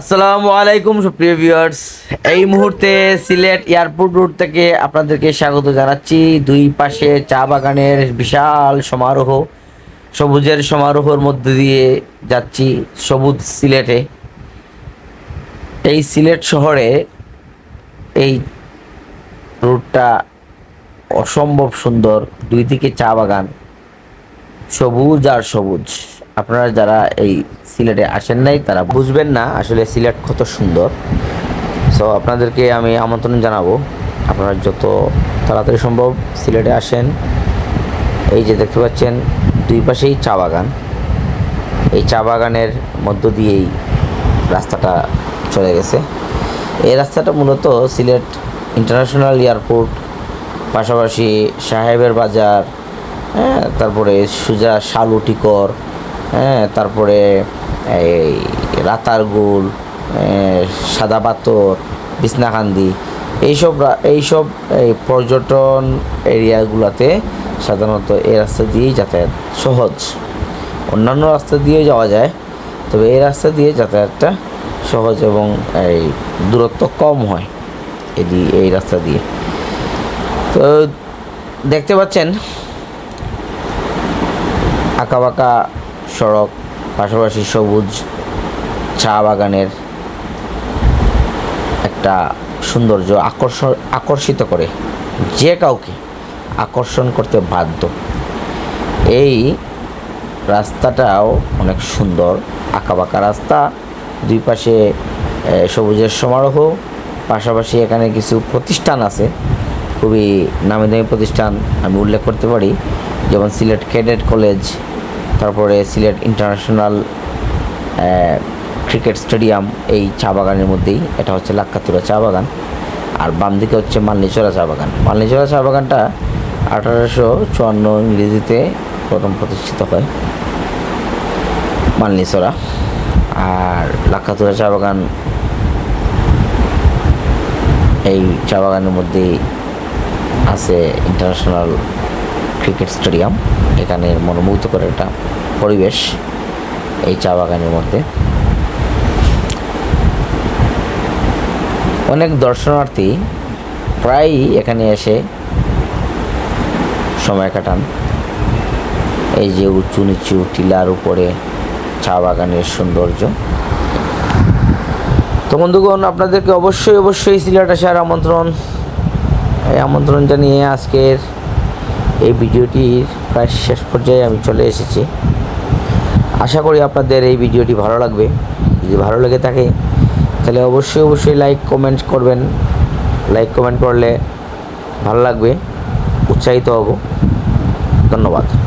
আসসালামু আলাইকুম সুপ্রিয় ভিউয়ার্স। এই মুহূর্তে সিলেট এয়ারপোর্ট রোড থেকে আপনাদেরকে স্বাগত জানাচ্ছি। দুই পাশে চা বাগানের বিশাল সমারোহ, সবুজের সমারোহের মধ্যে দিয়ে যাচ্ছি সবুজ সিলেটে। এই সিলেট শহরে এই রোডটা অসম্ভব সুন্দর। দুই দিকে চা বাগান, সবুজ আর সবুজ। আপনারা যারা এই সিলেটে আসেন নাই, তারা বুঝবেন না আসলে সিলেট কত সুন্দর। সো আপনাদেরকে আমি আমন্ত্রণ জানাব, আপনারা যত তাড়াতাড়ি সম্ভব সিলেটে আসেন। এই যে দেখতে পাচ্ছেন, দুই পাশেই চা বাগান। এই চা বাগানের মধ্য দিয়েই রাস্তাটা চলে গেছে। এই রাস্তাটা মূলত সিলেট ইন্টারন্যাশনাল এয়ারপোর্ট, পাশাপাশি সাহেবের বাজার হ্যাঁ তারপরে সুজা শালুটিকর হ্যাঁ তারপরে এই রাতারগুল সাদা পাথর, বিছনাকান্দি, এইসব এইসব এই পর্যটন এরিয়াগুলোতে সাধারণত এই রাস্তা দিয়েই যাতায়াত সহজ। অন্যান্য রাস্তা দিয়েও যাওয়া যায়, তবে এই রাস্তা দিয়ে যাতায়াতটা সহজ এবং এই দূরত্ব কম হয় এদি, এই রাস্তা দিয়ে। তো দেখতে পাচ্ছেন, আঁকাবাঁকা সড়ক, পাশাপাশি সবুজ চা বাগানের একটা সৌন্দর্য আকর্ষণ আকর্ষিত করে। যে কাউকে আকর্ষণ করতে বাধ্য। এই রাস্তাটাও অনেক সুন্দর। আঁকাবাঁকা রাস্তা, দুই পাশে সবুজের সমারোহ, পাশাপাশি এখানে কিছু প্রতিষ্ঠান আছে। খুবই নামি দামি প্রতিষ্ঠান আমি উল্লেখ করতে পারি। যেমন সিলেট ক্যাডেট কলেজ তারপরে সিলেট ইন্টারন্যাশনাল ক্রিকেট স্টেডিয়াম এই চা বাগানের মধ্যেই। এটা হচ্ছে লাক্কাতুরা চা বাগান। আর বাম দিকে হচ্ছে মালনিচরা চা বাগান। মালনিচরা চা বাগানটা আঠারোশো চুয়ান্ন ইংরেজিতে প্রথম প্রতিষ্ঠিত হয়। মালনিচরা আর লাক্কাতুরা চা বাগান এই চা বাগানের মধ্যেই আছে ইন্টারন্যাশনাল ক্রিকেট স্টেডিয়াম। এখানে মনোমুগ্ধকর একটা পরিবেশ এই চা বাগানের মধ্যে। অনেক দর্শনার্থী প্রায়ই এখানে এসে সময় কাটান। এই যে উঁচু নিচু টিলার উপরে চা বাগানের সৌন্দর্য। তো বন্ধুগণ, আপনাদেরকে অবশ্যই অবশ্যই সিলেট আসার আমন্ত্রণ। এই আমন্ত্রণ জানিয়ে আজকের এই ভিডিওটির প্রায় শেষ পর্যায়ে আমি চলে এসেছি। আশা করি আপনাদের এই ভিডিওটি ভালো লাগবে। যদি ভালো লেগে থাকে, তাহলে অবশ্যই অবশ্যই লাইক, কমেন্ট করবেন। লাইক, কমেন্ট করলে ভালো লাগবে। উৎসাহিত হব। ধন্যবাদ।